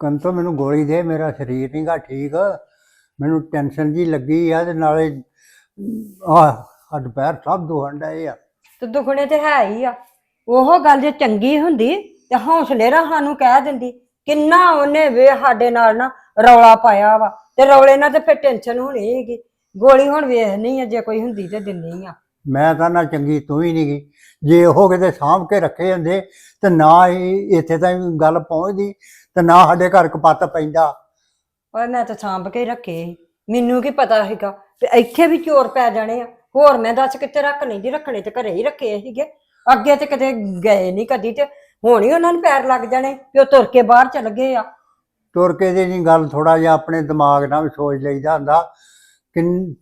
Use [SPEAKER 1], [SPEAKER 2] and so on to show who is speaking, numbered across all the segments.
[SPEAKER 1] ਕੰਤੋਂ ਮੈਨੂੰ ਗੋਲੀ ਦੇ ਮੇਰਾ ਸਰੀਰ ਨਹੀਂਗਾ ਠੀਕ। ਮੈਨੂੰ ਟੈਨਸ਼ਨ ਜੀ ਲੱਗੀ ਆ ਤੇ ਨਾਲੇ ਆ ਹੱਡ ਪੈਰ ਸਭ ਦੁਖਣ ਡਏ ਆ।
[SPEAKER 2] ਤੇ ਦੁਖਣੇ ਤੇ ਹੈ ਹੀ ਆ। ਉਹ ਗੱਲ ਜੇ ਚੰਗੀ ਹੁੰਦੀ ਤੇ ਹੌਸਲੇ ਨਾਲ ਸਾਨੂੰ ਕਹਿ ਦਿੰਦੀ ਕਿੰਨਾ ਉਹਨੇ ਵੇ ਸਾਡੇ ਨਾਲ ਨਾ ਰੌਲਾ ਪਾਇਆ ਵਾ। ਤੇ ਰੌਲੇ ਨਾਲ ਤੇ ਫਿਰ ਟੈਨਸ਼ਨ ਹੋਣੀ ਹੈਗੀ ਗੋਲੀ ਹੁਣ ਵੇਖਣੀ ਆ ਜੇ ਕੋਈ ਹੁੰਦੀ ਤੇ ਦਿੰਨੀ ਆ।
[SPEAKER 1] ਮੈਂ ਤਾਂ ਨਾ ਚੰਗੀ ਤੂੰ ਹੀ ਨਹੀਂਗੀ ਜੇ ਉਹ ਕਿਤੇ ਸਾਂਭ ਕੇ ਰੱਖੇ ਹੁੰਦੇ ਤੇ ਨਾ ਹੀ ਇੱਥੇ ਤਾਂ ਗੱਲ ਪਹੁੰਚਦੀ ਤੇ ਨਾ ਸਾਡੇ ਘਰ ਕਪੱਤ ਪੈਂਦਾ।
[SPEAKER 2] ਪਰ ਮੈਂ ਤਾਂ ਸਾਂਭ ਕੇ ਹੀ ਰੱਖੇ। ਸੀ ਮੈਨੂੰ ਕੀ ਪਤਾ ਸੀਗਾ ਤੇ ਇੱਥੇ ਵੀ ਚੋਰ ਪੈ ਜਾਣੇ ਆ। ਹੋਰ ਮੈਂ ਦੱਸ ਕਿੱਥੇ ਰੱਖਣੇ? ਜੀ ਰੱਖਣੇ ਤੇ ਘਰੇ ਹੀ ਰੱਖੇ ਸੀਗੇ। ਅੱਗੇ ਤੇ ਕਦੇ ਗਏ ਨਹੀਂ ਕਦੀ ਤੇ ਹੁਣ ਹੀ ਉਹਨਾਂ ਨੂੰ ਪੈਰ ਲੱਗ ਜਾਣੇ ਵੀ ਉਹ ਤੁਰ ਕੇ ਬਾਹਰ ਚਲ ਗਏ ਆ।
[SPEAKER 1] ਤੁਰ ਕੇ ਦੀ ਨਹੀਂ ਗੱਲ ਥੋੜਾ ਜਿਹਾ ਆਪਣੇ ਦਿਮਾਗ ਨਾਲ ਵੀ ਸੋਚ ਲਈਦਾ ਹੁੰਦਾ। ਕਿ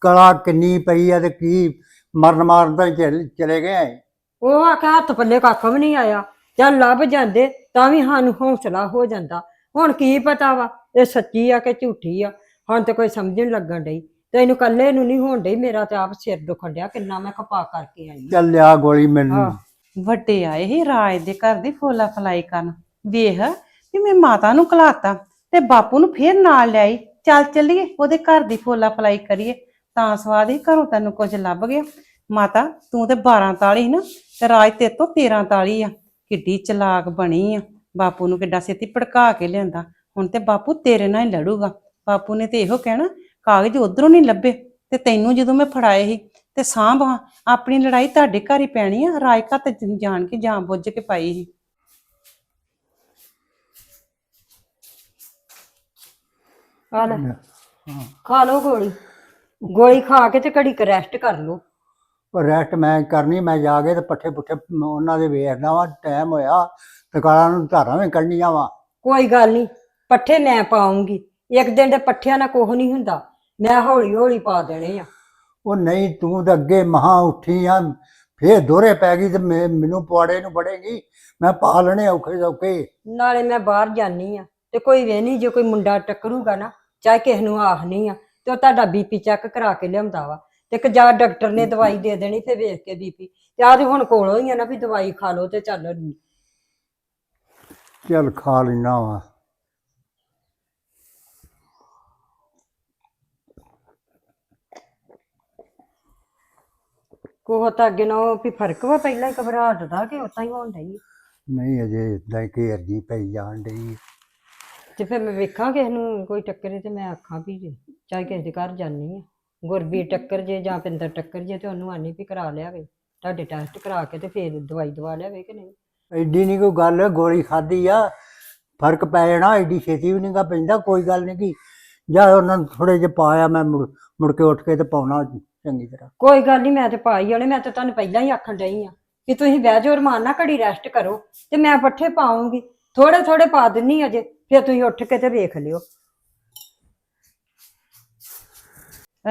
[SPEAKER 1] ਕਲਾ ਕਿੰਨੀ ਪਈ ਆ ਤੇ ਕੀ ਮਰਨ ਮਾਰਨ ਤਾਂ ਚਲ- ਗਏ। ਆ
[SPEAKER 2] ਉਹ ਆਖਿਆ ਹੱਥ ਪੱਲੇ ਕੱਖ ਵੀ ਨਹੀਂ ਆਇਆ। ਚੱਲ ਲੱਭ ਜਾਂਦੇ ਤਾਂ ਵੀ ਸਾਨੂੰ ਹੌਸਲਾ ਹੋ ਜਾਂਦਾ। ਹੁਣ ਕੀ ਪਤਾ ਵਾ ਇਹ ਸੱਚੀ ਆ ਕਿ ਝੂਠੀ ਆ? ਹੁਣ ਤੇ ਕੋਈ ਸਮਝਣ ਲੱਗਣ ਡਈ। ਤੇ ਇਹਨੂੰ ਕੱਲੇ ਨੂੰ ਨਹੀਂ ਹੋਣ ਡਈ ਮੇਰਾ ਤੇ ਆਪ ਸਿਰ ਦੁਖਣ ਡਿਆ ਕਿੰਨਾ ਮੈਂ ਖਪਾ ਕਰਕੇ ਆਈ
[SPEAKER 1] ਚੱਲ ਲਿਆ ਗੋਲੀ ਮੈਨੂੰ।
[SPEAKER 2] ਹਾਂ।
[SPEAKER 3] ਵੱਡੇ ਆਏ ਸੀ ਰਾਜ ਦੇ ਘਰ ਦੀ ਫੋਲਾ ਫਲਾਈ ਕਰਨ। ਵੇਖ ਵੀ ਮੈਂ ਮਾਤਾ ਨੂੰ ਕਲਾਤਾ ਤੇ ਬਾਪੂ ਨੂੰ ਫੇਰ ਨਾਲ ਲਿਆਈ। ਚੱਲ ਚੱਲੀਏ ਉਹਦੇ ਘਰ ਦੀ ਫੋਲਾ ਫਲਾਈ ਕਰੀਏ। ਤਾਂ ਸਵਾਦ ਹੀ ਘਰੋਂ ਤੈਨੂੰ ਕੁਝ ਲੱਭ ਗਿਆ। ਮਾਤਾ ਤੂੰ ਤੇ 12 ਤਾਲੀ ਨਾ ਤੇ ਰਾਜ ਤੇ ਤੋਂ 13 ਤਾਲੀ ਆ। ਕਿੱਡੀ ਚਲਾਕ ਬਣੀ ਆ। ਬਾਪੂ ਨੂੰ ਕਿੱਡਾ ਛੇਤੀ ਭੜਕਾ ਕੇ ਲਿਆਂਦਾ। ਹੁਣ ਤੇ ਬਾਪੂ ਤੇਰੇ ਨਾਲ ਹੀ ਲੜੂਗਾ। ਬਾਪੂ ਨੇ ਤੇ ਇਹੋ ਕਹਿਣਾ ਕਾਗਜ਼ ਉਧਰੋਂ ਨਹੀਂ ਲੱਭੇ। ਤੇ ਤੈਨੂੰ ਜਦੋਂ ਮੈਂ ਫੜਾਏ ਸੀ ਤੇ ਸਾਂਭ ਆਪਣੀ ਲੜਾਈ ਤੁਹਾਡੇ ਘਰ ਹੀ ਪੈਣੀ ਆ। ਰਾਜ ਘਰ ਤੇ ਜਾਣ ਕੇ ਜਾਂ ਬੁੱਝ ਕੇ ਪਾਈ ਸੀ।
[SPEAKER 2] ਆ ਲੈ। ਖਾ ਲਓ ਗੋਲੀ। ਗੋਲੀ ਖਾ ਕੇ ਤੇ ਘੜੀ ਕ ਰੈਸਟ ਕਰ ਲਓ।
[SPEAKER 1] ਉਹ ਰੈਸਟ ਮੈਂ ਕਰਨੀ ਮੈਂ ਜਾ ਕੇ ਤੇ ਪੱਠੇ ਪੁੱਠੇ ਉਹਨਾਂ ਦੇ ਵੇਖਦਾ ਵਾ ਟਾਈਮ ਹੋਇਆ ਤੇ ਕਾਲਾਂ ਨੂੰ ਧਾਰਾਂ ਵੀ ਕੱਢਣੀਆਂ ਵਾ।
[SPEAKER 2] ਕੋਈ ਗੱਲ ਨਹੀਂ ਪੱਠੇ ਮੈਂ ਪਾਉਂਗੀ ਇੱਕ ਦਿਨ ਦੇ ਪੱਠਿਆਂ ਨਾਲ ਕੁਝ ਨਹੀਂ ਹੁੰਦਾ ਮੈਂ ਹੌਲੀ ਹੌਲੀ ਪਾ ਦੇਣੇ ਆ।
[SPEAKER 1] ਉਹ ਨਹੀਂ ਤੂੰ ਤਾਂ ਅੱਗੇ ਮਹਾ ਉੱਠੀ ਆ ਫੇਰ ਦੋਹਰੇ ਪੈ ਗਈ ਤੇ ਮੈਂ- ਮੈਨੂੰ ਪੁਆੜੇ ਨੂੰ ਬੜੇਗੀ ਮੈਂ ਪਾ ਲੈਣੇ ਔਖੇ ਸੌਖੇ।
[SPEAKER 2] ਨਾਲੇ ਮੈਂ ਬਾਹਰ ਜਾਨੀ ਆ ਤੇ ਕੋਈ ਵੇ ਨਹੀਂ ਜੇ ਕੋਈ ਮੁੰਡਾ ਟੱਕਰੂਗਾ ਨਾ ਚਾਹੇ ਕਿਸੇ ਨੂੰ ਆਖਣੀ ਆ ਤੇ ਉਹ ਤੁਹਾਡਾ ਬੀਪੀ ਚੈੱਕ ਕਰਾ ਕੇ ਲਿਆਉਂਦਾ ਵਾ। ਤੇ ਕਿ ਜਾਂ ਡਾਕਟਰ ਨੇ ਦਵਾਈ ਦੇ ਦੇਣੀ ਤੇ ਵੇਖ ਕੇ ਬੀਪੀ। ਤੇ ਆਹ ਤੇ ਹੁਣ ਕੋਲੋਂ ਹੀ ਆ ਨਾ ਵੀ ਦਵਾਈ ਖਾ ਲਓ ਤੇ ਚੱਲ
[SPEAKER 1] ਚੱਲ ਖਾ ਲੈਣਾ ਵਾ।
[SPEAKER 2] ਕੋਹ ਤਾਂ ਅੱਗੇ ਨਾਲੋਂ ਵੀ ਫ਼ਰਕ ਵਾ ਪਹਿਲਾਂ ਹੀ ਘਬਰਾਹਟ ਦਾ ਕਿ ਉਤਾਂ ਹੀ ਹੋਣ ਡਈ।
[SPEAKER 1] ਨਹੀਂ ਅਜੇ ਇਦਾਂ ਹੀ ਘੇਰਦੀ ਪਈ ਜਾਣ ਡਈ
[SPEAKER 2] ਤੇ ਫਿਰ ਮੈਂ ਵੇਖਾਂ ਕਿਸੇ ਨੂੰ ਕੋਈ ਟੱਕਰੇ ਤੇ ਮੈਂ ਆਖਾਂ ਵੀ ਜੇ ਚਾਹੇ ਕਿਸੇ ਦੇ ਘਰ ਜਾਨੀ ਆ। ਗੁਰਬੀਰ ਟੱਕਰ ਜੇ ਜਾਂ ਪਿੰਦਰ ਟੱਕਰ ਜੇ ਤੇ ਉਹਨੂੰ ਆਨੀ ਵੀ ਕਰਾ ਲਿਆਵੇ। ਤੁਹਾਡੇ ਟੈਸਟ ਕਰਾ ਕੇ ਤੇ ਫਿਰ ਦਵਾਈ ਦਵਾ ਲਿਆਵੇ ਕਿ ਨਹੀਂ?
[SPEAKER 1] ਐਡੀ ਨਹੀਂ ਕੋਈ ਗੱਲ ਗੋਲੀ ਖਾਦੀ ਆ ਫ਼ਰਕ ਪੈ ਜਾਣਾ ਐਡੀ ਛੇਤੀ ਵੀ ਨਹੀਂਗਾ ਪੈਂਦਾ ਕੋਈ ਗੱਲ ਨਹੀਂ ਕੀ ਜਾਂ ਉਹਨਾਂ ਨੂੰ ਥੋੜੇ ਜਿਹਾ ਪਾਇਆ ਮੈਂ ਮੁੜ ਮੁੜ ਕੇ ਉੱਠ ਕੇ ਤੇ ਪਾਉਣਾ ਚੰਗੀ ਤਰ੍ਹਾਂ।
[SPEAKER 2] ਕੋਈ ਗੱਲ ਨਹੀਂ ਮੈਂ ਤੇ ਪਾਈ ਵਾਲੇ ਮੈਂ ਤੇ ਤੁਹਾਨੂੰ ਪਹਿਲਾਂ ਹੀ ਆਖਣ ਡਈ ਆ ਕਿ ਤੁਸੀਂ ਬਹਿ ਜਾਓ ਰਮਾਨ ਨਾਲ ਘੜੀ ਰੈਸਟ ਕਰੋ ਤੇ ਮੈਂ ਪੱਠੇ ਪਾਉਂਗੀ। ਥੋੜੇ ਥੋੜੇ ਪਾ ਦਿੰਨੀ ਅਜੇ ਫਿਰ ਤੁਸੀਂ ਉੱਠ ਕੇ ਤੇ ਵੇਖ ਲਿਓ।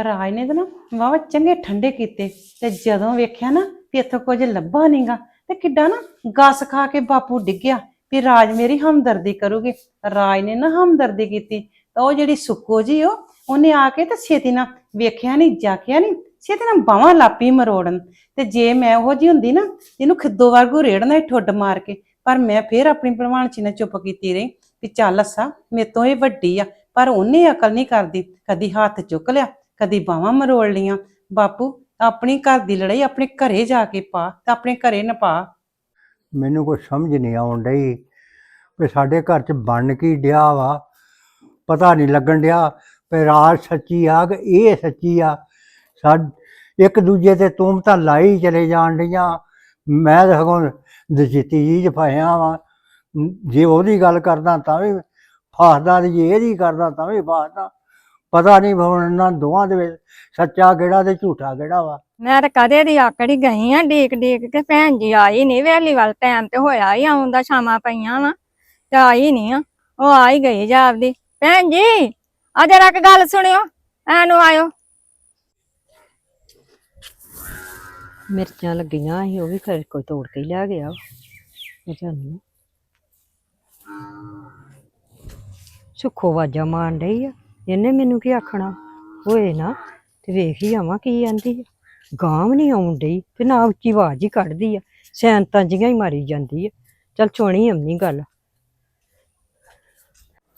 [SPEAKER 3] ਰਾਜ ਨੇ ਤਾਂ ਨਾ ਵਾਵਾ ਚੰਗੇ ਠੰਡੇ ਕੀਤੇ ਤੇ ਜਦੋਂ ਵੇਖਿਆ ਨਾ ਵੀ ਇੱਥੋਂ ਕੁਝ ਲੱਭਾ ਨਹੀਂਗਾ ਤੇ ਕਿੱਡਾ ਨਾ ਗਸ ਖਾ ਕੇ ਬਾਪੂ ਡਿੱਗਿਆ ਵੀ ਰਾਜ ਮੇਰੀ ਹਮਦਰਦੀ ਕਰੂਗੇ। ਰਾਜ ਨੇ ਨਾ ਹਮਦਰਦੀ ਕੀਤੀ ਤਾਂ ਉਹ ਜਿਹੜੀ ਸੁੱਕੋ ਜੀ ਉਹ, ਉਹਨੇ ਆ ਕੇ ਤੇ ਛੇਤੀ ਨਾਲ ਵੇਖਿਆ ਨਹੀਂ ਜਾਖਿਆ ਨਹੀਂ, ਛੇਤੀ ਨਾਲ ਬਾਹਾਂ ਲਾਪੀ ਮਰੋੜਨ। ਤੇ ਜੇ ਮੈਂ ਉਹ ਜੀ ਹੁੰਦੀ ਨਾ, ਇਹਨੂੰ ਖਿੱਦੋ ਵਰਗੂ ਰੇੜਨਾ ਹੀ ਠੁੱਡ ਮਾਰ ਕੇ, ਪਰ ਮੈਂ ਫੇਰ ਆਪਣੀ ਭਲਵਾਨ ਚੀ ਨੇ ਚੁੱਪ ਕੀਤੀ ਰਹੀ ਵੀ ਚੱਲ ਅੱਸਾ ਮੇਰੇ ਤੋਂ ਇਹ ਵੱਡੀ ਆ, ਪਰ ਉਹਨੇ ਅਕਲ ਨਹੀਂ ਕਰਦੀ, ਕਦੀ ਹੱਥ ਚੁੱਕ ਲਿਆ। ਕਦੀ ਬਾਹਾਂ ਮਰੋੜ ਲੀਆਂ ਬਾਪੂ, ਆਪਣੀ ਘਰ ਦੀ ਲੜਾਈ ਆਪਣੇ ਘਰੇ ਜਾ ਕੇ ਪਾ ਤੇ ਆਪਣੇ ਘਰੇ ਨਾ ਪਾ
[SPEAKER 1] ਮੈਨੂੰ ਕੋਈ ਸਮਝ ਨਹੀਂ ਆਉਣ ਡਈ ਵੀ ਸਾਡੇ ਘਰ 'ਚ ਬਣ ਕੀ ਡਿਆ ਵਾ। ਪਤਾ ਨਹੀਂ ਲੱਗਣ ਡਿਆ ਵੀ ਰਾਜ ਸੱਚੀ ਆ ਕਿ ਇਹ ਸੱਚੀ ਆ। ਸਾਡ, ਇੱਕ ਦੂਜੇ ਤੇ ਤੂੰ ਤਾਂ ਲਾਈ ਚਲੇ ਜਾਣ ਡੀਆਂ ਮੈਂ ਤਾਂ ਸਗੋਂ ਦਜੀਤੀ ਜੀ ਫਾਇਆ ਵਾ। ਜੇ ਉਹਦੀ ਗੱਲ ਕਰਦਾ ਤਾਂ ਵੀ ਫਾਸਦਾ ਜੇ ਇਹਦੀ ਕਰਦਾ ਤਾਂ ਵੀ ਫਾਸਦਾ। ਪਤਾ ਨਹੀਂ ਹੁਣ ਇਹਨਾਂ ਦੋਵਾਂ ਦੇ ਵਿੱਚ ਸੱਚਾ ਕਿਹੜਾ ਤੇ ਝੂਠਾ ਕਿਹੜਾ ਵਾ।
[SPEAKER 4] ਮੈਂ ਤਾਂ ਕਦੇ ਦੀ ਆਕੜੀ ਗਈ ਆ ਡੀਕ ਡੀਕ ਕੇ ਭੈਣ ਜੀ ਆਈ ਨਹੀਂ ਵੇਲੀ ਵੱਲ ਟਾਈਮ ਤੇ ਹੋਇਆ ਹੀ ਆਉਂਦਾ ਸ਼ਾਮਾਂ ਪਈਆਂ ਵਾ ਤੇ ਆਈ ਨਹੀਂ ਆ ਉਹ ਆ ਹੀ ਗਈ ਜਾਪਦੀ ਭੈਣ ਜੀ ਆ ਜਰਾ ਕੁ ਗੱਲ ਸੁਣਿਓ ਐਨੂੰ ਆਇਓ।
[SPEAKER 2] ਮਿਰਚਾਂ ਲੱਗੀਆਂ ਸੀ ਉਹ ਵੀ ਫਿਰ ਕੋਈ ਤੋੜ ਕੇ ਹੀ ਲੈ ਗਿਆ ਮਿਰਚਾਂ ਸੁੱਖੋ ਵਾਜਾ ਮਾਰਨ ਡਈ ਆ। ਇਹਨੇ ਮੈਨੂੰ ਕੀ ਆਖਣਾ? ਹੋਏ ਨਾ ਤੇ ਵੇਖ ਹੀ ਆਵਾਂ ਕੀ ਆਂਦੀ ਆ। ਗਾਂਵ ਨਹੀਂ ਆਉਣ ਡਈ ਤੇ ਨਾ ਉੱਚੀ ਆਵਾਜ਼ ਹੀ ਕੱਢਦੀ ਆ। ਸੈਂਤਾਂ ਜੀਆਂ ਹੀ ਮਾਰੀ ਜਾਂਦੀ ਆ। ਚਲ ਸੁਣੀ ਅੰਨੀ ਗੱਲ।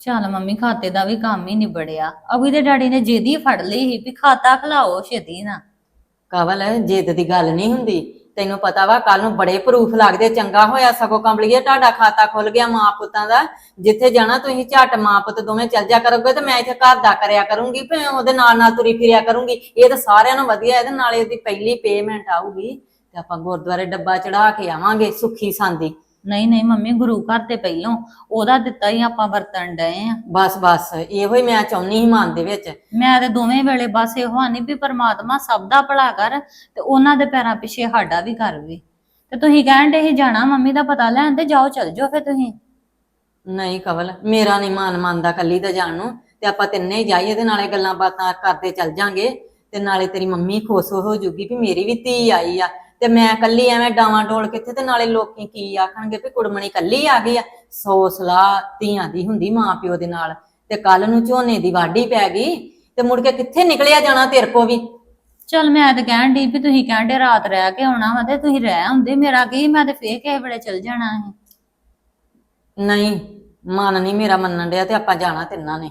[SPEAKER 5] ਚੱਲ ਮੰਮੀ ਖਾਤੇ ਦਾ ਵੀ ਕੰਮ ਹੀ ਨਿਬੜਿਆ। ਅਭੀ ਦੇ ਡੈਡੀ ਨੇ ਜਿੱਦੀ ਫੜ ਲਈ ਸੀ ਵੀ ਖਾਤਾ ਖਲਾਓ ਛੇਤੀ ਨਾ।
[SPEAKER 6] ਕਵਲ ਜਿੱਦ ਦੀ ਗੱਲ ਨਹੀਂ ਹੁੰਦੀ। ਤੈਨੂੰ ਪਤਾ ਵਾ ਕੱਲ ਨੂੰ ਬੜੇ ਪ੍ਰੂਫ ਲੱਗਦੇ, ਚੰਗਾ ਹੋਇਆ ਸਗੋਂ ਕੰਬਲੀਏ, ਤੁਹਾਡਾ ਖਾਤਾ ਖੁੱਲ ਗਿਆ ਮਾਂ ਪੁੱਤਾਂ ਦਾ। ਜਿੱਥੇ ਜਾਣਾ ਤੁਸੀਂ ਝੱਟ ਮਾਂ ਪੁੱਤ ਦੋਵੇਂ ਚੱਲ ਜਾ ਕਰੋਗੇ ਤੇ ਮੈਂ ਇੱਥੇ ਘਰ ਦਾ ਕਰਿਆ ਕਰੂੰਗੀ ਭਈ ਉਹਦੇ ਨਾਲ ਨਾਲ ਤੁਰੀ ਫਿਰਿਆ ਕਰੂੰਗੀ। ਇਹ ਤਾਂ ਸਾਰਿਆਂ ਨੂੰ ਵਧੀਆ, ਇਹਦੇ ਨਾਲ ਇਹਦੀ ਪਹਿਲੀ ਪੇਮੈਂਟ ਆਊਗੀ ਤੇ ਆਪਾਂ ਗੁਰਦੁਆਰੇ ਡੱਬਾ ਚੜਾ ਕੇ ਆਵਾਂਗੇ ਸੁੱਖੀ ਸਾਂਦੀ।
[SPEAKER 5] ਨਹੀਂ ਨਹੀਂ ਮੰਮੀ ਗੁਰੂ ਘਰ ਤੇ ਪਹਿਲੋਂ। ਉਹਦਾ ਦਿੱਤਾ ਹੀ ਆਪਾਂ ਵਰਤਣ ਡਏ ਆ।
[SPEAKER 6] ਬਸ ਬਸ ਇਹੋ ਹੀ ਮੈਂ ਚਾਹੁੰਨੀ ਸੀ ਮਨ ਦੇ ਵਿੱਚ।
[SPEAKER 5] ਮੈਂ ਤੇ ਦੋਵੇਂ ਵੇਲੇ ਬਸ ਇਹੋ ਆਨੀ ਵੀ ਪਰਮਾਤਮਾ ਸਭ ਦਾ ਭਲਾ ਕਰ ਤੇ ਉਹਨਾਂ ਦੇ ਪੈਰਾਂ ਪਿੱਛੇ ਸਾਡਾ ਵੀ ਕਰ ਵੀ। ਤੇ ਤੁਸੀਂ ਕਹਿਣ ਦੇ ਹੀ ਜਾਣਾ ਮੰਮੀ ਦਾ ਪਤਾ ਲੈਣ ਤੇ ਜਾਓ ਚਲ ਜਾਓ ਫਿਰ ਤੁਸੀਂ।
[SPEAKER 6] ਨਹੀਂ ਕਵਲ ਮੇਰਾ ਨਹੀਂ ਮਨ ਮੰਨਦਾ ਕੱਲੀ ਦਾ ਜਾਣ ਨੂੰ। ਤੇ ਆਪਾਂ ਤਿੰਨੇ ਹੀ ਜਾਈਏ ਤੇ ਨਾਲੇ ਗੱਲਾਂ ਬਾਤਾਂ ਕਰਦੇ ਚੱਲ ਜਾਾਂਗੇ। ਤੇ ਨਾਲੇ ਤੇਰੀ ਮੰਮੀ ਖੁਸ਼ ਹੋ ਜੂਗੀ ਵੀ ਮੇਰੀ ਵੀ ਧੀ ਆਈ ਆ। ਤੇ ਮੈਂ ਕੱਲੀ ਐਵੇਂ ਡਾਵਾਂ ਡੋਲ ਕਿੱਥੇ ਤੇ ਨਾਲੇ ਲੋਕੀ ਕੀ ਆਖਣਗੇ ਵੀ ਕੁੜਮਣੀ ਕੱਲੀ ਆ ਗਈ ਆ? ਸੌ ਸਲਾਹ ਧੀਆਂ ਦੀ ਹੁੰਦੀ ਮਾਂ ਪਿਓ ਦੇ ਨਾਲ। ਤੇ ਕੱਲ ਨੂੰ ਝੋਨੇ ਦੀ ਵਾਢੀ ਪੈ ਗਈ ਤੇ ਮੁੜ ਕੇ ਕਿੱਥੇ ਨਿਕਲਿਆ ਜਾਣਾ ਤੇਰੇ ਕੋ ਵੀ?
[SPEAKER 5] ਚਲ ਮੈਂ ਤੇ ਕਹਿਣ ਦੀ ਵੀ ਤੁਸੀਂ ਕਹਿੰਦੇ ਰਾਤ ਰਹਿ ਕੇ ਆਉਣਾ ਵਾ ਤੇ ਤੁਸੀਂ ਰਹਿ ਆਉਂਦੇ ਮੇਰਾ ਕੀ? ਮੈਂ ਤੇ ਫੇਰ ਕਿਸੇ ਵੇਲੇ ਚਲ ਜਾਣਾ ਹੈ
[SPEAKER 6] ਨਹੀਂ ਮਨ ਨਹੀਂ ਮੇਰਾ ਮੰਨਣ ਡਿਆ ਤੇ ਆਪਾਂ ਜਾਣਾ ਤਿੰਨਾਂ ਨੇ।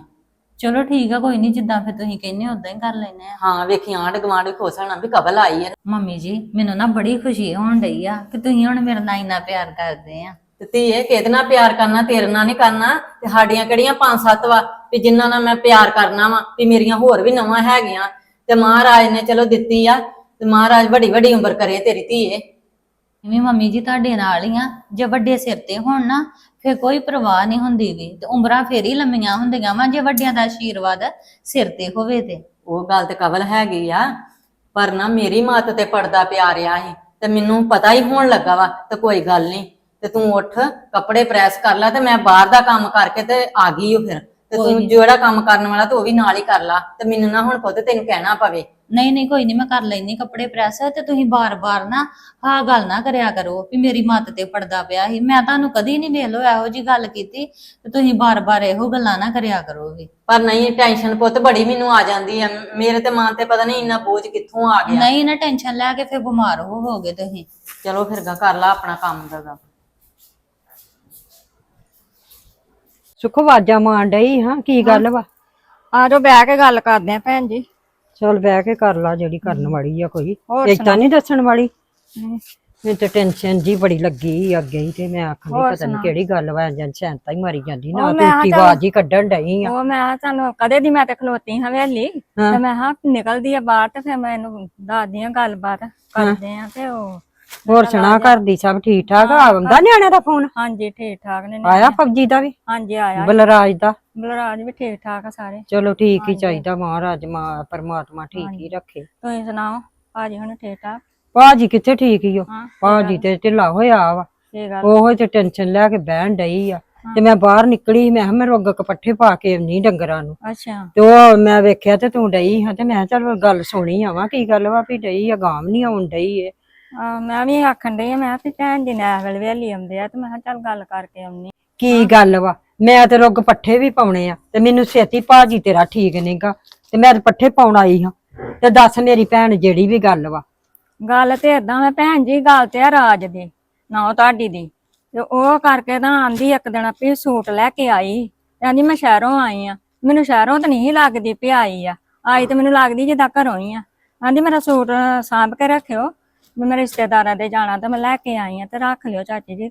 [SPEAKER 5] ਚਲੋ ਠੀਕ ਆ ਕੋਈ ਨਹੀਂ ਜਿੱਦਾਂ ਫਿਰ ਤੁਸੀਂ ਕਹਿੰਦੇ ਉਦਾਂ ਹੀ ਕਰ ਲੈਨੇ ਆ।
[SPEAKER 6] ਹਾਂ ਵੇਖੀ ਆਂਢ ਗੁਆਂਢ ਵੀ ਖੁਸ਼ ਹੋਣਾ ਵੀ ਕਬਲ ਆਈ ਆ।
[SPEAKER 5] ਮੰਮੀ ਜੀ ਮੈਨੂੰ ਨਾ ਬੜੀ ਖੁਸ਼ੀ ਹੋਣ ਡਈ ਆ ਕਿ ਤੁਸੀਂ ਹੁਣ ਮੇਰੇ ਨਾਲ ਇੰਨਾ ਪਿਆਰ ਕਰਦੇ ਆ।
[SPEAKER 6] ਤੇ ਧੀਏ ਕਿਹਦੇ ਨਾਲ ਪਿਆਰ ਕਰਨਾ ਤੇਰੇ ਨਾਲ ਨਹੀਂ ਕਰਨਾ? ਤੇ ਸਾਡੀਆਂ ਕਿਹੜੀਆਂ ਪੰਜ ਸੱਤ ਵਾ ਵੀ ਜਿਨ੍ਹਾਂ ਨਾਲ ਮੈਂ ਪਿਆਰ ਕਰਨਾ ਵਾ ਵੀ ਮੇਰੀਆਂ ਹੋਰ ਵੀ ਨਵਾਂ ਹੈਗੀਆਂ। ਤੇ ਮਹਾਰਾਜ ਨੇ ਚਲੋ ਦਿੱਤੀ ਆ ਤੇ ਮਹਾਰਾਜ ਵੱਡੀ ਵੱਡੀ ਉਮਰ ਕਰੇ ਤੇਰੀ ਧੀਏ
[SPEAKER 5] ਵੀ ਮੰਮੀ ਜੀ ਤੁਹਾਡੇ ਨਾਲ ਹੀ ਆ ਜੇ ਵੱਡੇ ਸਿਰ ਤੇ ਹੋਣ ਨਾ ਫਿਰ ਕੋਈ ਪਰਵਾਹ ਨਹੀਂ ਹੁੰਦੀ ਵੀ ਤੇ ਉਮਰਾਂ ਫੇਰ ਹੀ ਲੰਮੀਆਂ ਹੁੰਦੀਆਂ ਵਾ ਜੇ ਵੱਡਿਆਂ ਦਾ ਆਸ਼ੀਰਵਾਦ ਸਿਰ ਤੇ ਹੋਵੇ ਤੇ।
[SPEAKER 6] ਉਹ ਗੱਲ ਤੇ ਕਵਲ ਹੈਗੀ ਆ ਪਰ ਨਾ ਮੇਰੀ ਮੱਤ ਤੇ ਪੜਦਾ ਪਿਆ ਰਿਹਾ ਸੀ ਤੇ ਮੈਨੂੰ ਪਤਾ ਹੀ ਹੋਣ ਲੱਗਾ ਵਾ ਤੇ ਕੋਈ ਗੱਲ ਨਹੀਂ। ਤੇ ਤੂੰ ਉੱਠ ਕੱਪੜੇ ਪ੍ਰੈਸ ਕਰ ਲੈ ਤੇ ਮੈਂ ਬਾਹਰ ਦਾ ਕੰਮ ਕਰਕੇ ਤੇ ਆ ਗਈ ਓ ਫਿਰ। ਤੇ ਤੂੰ ਜਿਹੜਾ ਕੰਮ ਕਰਨ ਵਾਲਾ ਤੇ ਉਹ ਵੀ ਨਾਲ ਹੀ ਕਰ ਲਾ ਤੇ ਮੈਨੂੰ ਨਾ ਹੁਣ ਪੁੱਤ ਤੈਨੂੰ ਕਹਿਣਾ ਪਵੇ।
[SPEAKER 5] ਨਹੀਂ ਨਹੀਂ ਕੋਈ ਨਹੀਂ ਮੈਂ ਕਰ ਲੈਣੀ ਕੱਪੜੇ ਪ੍ਰੈਸ ਤੇ ਤੁਸੀਂ ਬਾਰ-ਬਾਰ ਨਾ ਆਹ ਗੱਲ ਨਾ ਕਰਿਆ ਕਰੋ ਵੀ ਮੇਰੀ ਮੱਤ ਤੇ ਪੜਦਾ ਪਿਆ ਸੀ। ਮੈਂ ਤੁਹਾਨੂੰ ਕਦੀ ਨਹੀਂ ਵੇਖ ਲੋ ਇਹੋ ਜੀ ਗੱਲ ਕੀਤੀ ਤੇ ਤੁਸੀਂ ਬਾਰ-ਬਾਰ ਇਹੋ ਗੱਲਾਂ ਨਾ ਕਰਿਆ ਕਰੋ ਵੀ।
[SPEAKER 6] ਪਰ ਨਹੀਂ ਟੈਨਸ਼ਨ ਪੁੱਤ ਬੜੀ ਮੈਨੂੰ ਆ ਜਾਂਦੀ ਆ। ਮੇਰੇ ਤੇ ਮਨ ਤੇ ਪਤਾ ਨਹੀਂ ਇੰਨਾ ਬੋਝ ਕਿੱਥੋਂ ਆ ਗਿਆ।
[SPEAKER 5] ਨਹੀਂ ਨਾ ਟੈਨਸ਼ਨ ਲੈ ਕੇ ਫਿਰ ਬਿਮਾਰ ਹੋਵੋਗੇ ਤੁਸੀਂ।
[SPEAKER 6] ਚਲੋ ਫਿਰ ਗਾ ਕਰ ਲਾ ਆਪਣਾ ਕੰਮ ਦਾ ਗਾ।
[SPEAKER 2] ਸੁੱਖ ਆਵਾਜ਼ਾਂ ਡਈ ਹਾਂ ਕੀ ਗੱਲ ਵਾ?
[SPEAKER 4] ਆ ਜਾਓ ਬਹਿ ਕੇ ਗੱਲ ਕਰਦੇ ਆ ਭੈਣ ਜੀ।
[SPEAKER 2] ਚਲ ਬਹਿ ਕੇ ਕਰ ਲਾ ਜਿਹੜੀ ਕਰਨ ਵਾਲੀ ਆ ਕੋਈ।
[SPEAKER 4] ਹੋਰ
[SPEAKER 2] ਨਹੀਂ ਦੱਸਣ ਵਾਲੀ। ਮੈਨੂੰ ਤੇ ਟੈਨਸ਼ਨ ਜੀ ਬੜੀ ਲੱਗੀ ਅੱਗੇ ਹੀ ਤੇ ਮੈਂ ਆਖਣੀ ਪਤਾ ਨਹੀਂ। ਕਿਹੜੀ ਗੱਲ ਵਾ ਜਾਂ ਸੈਂਤਾ ਹੀ ਮਾਰੀ ਜਾਂਦੀ। ਨਾ ਤੂੰ
[SPEAKER 4] ਚੱਲ-
[SPEAKER 2] ਆਵਾਜ਼ ਹੀ ਕੱਢਣ ਡਈ ਆ।
[SPEAKER 4] ਉਹ ਮੈਂ ਤੁਹਾਨੂੰ ਕਦੇ ਦੀ ਮੈਂ ਤੇ ਖਲੋਤੀ ਹਾਂ ਹਵੇਲੀ
[SPEAKER 2] ਹਾਂ।
[SPEAKER 4] ਤੇ ਮੈਂ ਹਾਂ ਨਿਕਲਦੀ ਆ ਬਾਹਰ ਤੇ ਫਿਰ ਮੈਂ ਇਹਨੂੰ ਦੱਸਦੀ ਆ ਗੱਲਬਾਤ ਕਰਦੇ ਆ ਤੇ ਉਹ
[SPEAKER 2] ਹੋਰ ਸੁਣਾ ਘਰ ਦੀ ਸਭ ਠੀਕ ਠਾਕ ਆ ਆਉਂਦਾ ਨਿਆਣਿਆਂ ਦਾ ਫੋਨ?
[SPEAKER 4] ਹਾਂਜੀ ਠੀਕ ਠਾਕ ਨੇ
[SPEAKER 2] ਆਇਆ ਫੌਜੀ ਦਾ ਵੀ?
[SPEAKER 4] ਹਾਂਜੀ ਆਇਆ
[SPEAKER 2] ਬਲਰਾਜ ਦਾ?
[SPEAKER 4] ਬਲਰਾਜ ਵੀ ਠੀਕ ਠਾਕ ਆ ਸਾਰੇ।
[SPEAKER 2] ਚਲੋ ਠੀਕ ਹੀ ਚਾਹੀਦਾ ਮਹਾਰਾਜ ਮਾ ਪਰਮਾਤਮਾ ਠੀਕ ਹੀ ਰੱਖੇ।
[SPEAKER 4] ਤੁਸੀਂ ਸੁਣਾਓ ਭਾਜੀ ਹੁਣ ਠੀਕ ਠਾਕ
[SPEAKER 2] ਭਾਜੀ ਕਿੱਥੇ ਠੀਕ ਹੀ ਹੋ
[SPEAKER 4] ਹਾਂ
[SPEAKER 2] ਭਾਜੀ ਤੇ ਢਿੱਲਾ ਹੋਇਆ ਵਾ।
[SPEAKER 4] ਕੀ ਗੱਲ।
[SPEAKER 2] ਉਹੋ ਤੇ ਟੈਨਸ਼ਨ ਲੈ ਕੇ ਬਹਿਣ ਡਈ ਆ। ਤੇ ਮੈਂ ਬਾਹਰ ਨਿਕਲੀ ਸੀ, ਮੈਂ ਕਿਹਾ ਮੈਂ ਰੋਗ ਕਪੱਠੇ ਪਾ ਕੇ ਆਉਣੀ ਡੰਗਰਾਂ ਨੂੰ।
[SPEAKER 4] ਅੱਛਾ।
[SPEAKER 2] ਤੇ ਉਹ ਮੈਂ ਵੇਖਿਆ ਤੇ ਤੂੰ ਡਈ ਹਾਂ ਤੇ ਮੈਂ ਕਿਹਾ ਚੱਲ ਗੱਲ ਸੁਣੀ ਆਵਾਂ ਕੀ ਗੱਲ ਵਾ ਵੀ ਡਈ ਆ ਗਾਮ ਨਹੀਂ ਆਉਣ ਡਈ ਏ।
[SPEAKER 4] ਆ, ਮੈਂ ਵੀ ਆਖਣ ਡਈ ਆ ਮੈਂ ਕਿਹਾ ਵੀ ਭੈਣ ਜੀ ਨੇ ਵੇਲੇ ਵੇਲੀ ਆਉਂਦੇ ਆ ਤੇ ਮੈਂ ਕਿਹਾ ਚੱਲ ਗੱਲ ਕਰਕੇ ਆਉਣੀ
[SPEAKER 2] ਕੀ ਗੱਲ ਵਾ? ਮੈਂ ਤੇ ਰੁੱਗ ਪੱਠੇ ਵੀ ਪਾਉਣੇ ਆ ਤੇ ਮੈਨੂੰ ਛੇਤੀ ਭਾਜੀ ਤੇਰਾ ਠੀਕ ਨਹੀਂਗਾ ਤੇ ਮੈਂ ਤੇ ਪੱਠੇ ਪਾਉਣ ਆਈ ਹਾਂ। ਤੇ ਦੱਸ ਮੇਰੀ ਭੈਣ ਜਿਹੜੀ ਵੀ ਗੱਲ ਵਾ।
[SPEAKER 4] ਗੱਲ ਤੇ ਏਦਾਂ ਮੈਂ ਭੈਣ ਜੀ ਗੱਲ ਤੇ ਆ ਰਾਜ ਦੀ ਨਾ ਤੁਹਾਡੀ ਦੀ। ਤੇ ਉਹ ਕਰਕੇ ਤਾਂ ਆਂਦੀ ਇੱਕ ਦਿਨ ਆਪੇ ਸੂਟ ਲੈ ਕੇ ਆਈ। ਆਂਦੀ ਮੈਂ ਸ਼ਹਿਰੋਂ ਆਈ ਆ ਮੈਨੂੰ ਸ਼ਹਿਰੋਂ ਤਾਂ ਨਹੀਂ ਲੱਗਦੀ ਵੀ ਆਈ ਆ। ਆਈ ਤੇ ਮੈਨੂੰ ਲੱਗਦੀ ਜਿੱਦਾਂ ਘਰੋਂ ਹੀ ਆ। ਆਂਦੀ ਮੇਰਾ ਸੂਟ ਸਾਂਭ ਕੇ ਰੱਖਿਓ। ਵੀ ਮੈਂ ਰਿਸ਼ਤੇਦਾਰਾਂ ਦੇ ਜਾਣਾ ਤੇ ਮੈਂ ਲੈ ਕੇ ਆਈ ਆ ਤੇ ਰੱਖ ਲਿਓ ਚਾਚੀ ਜੀ।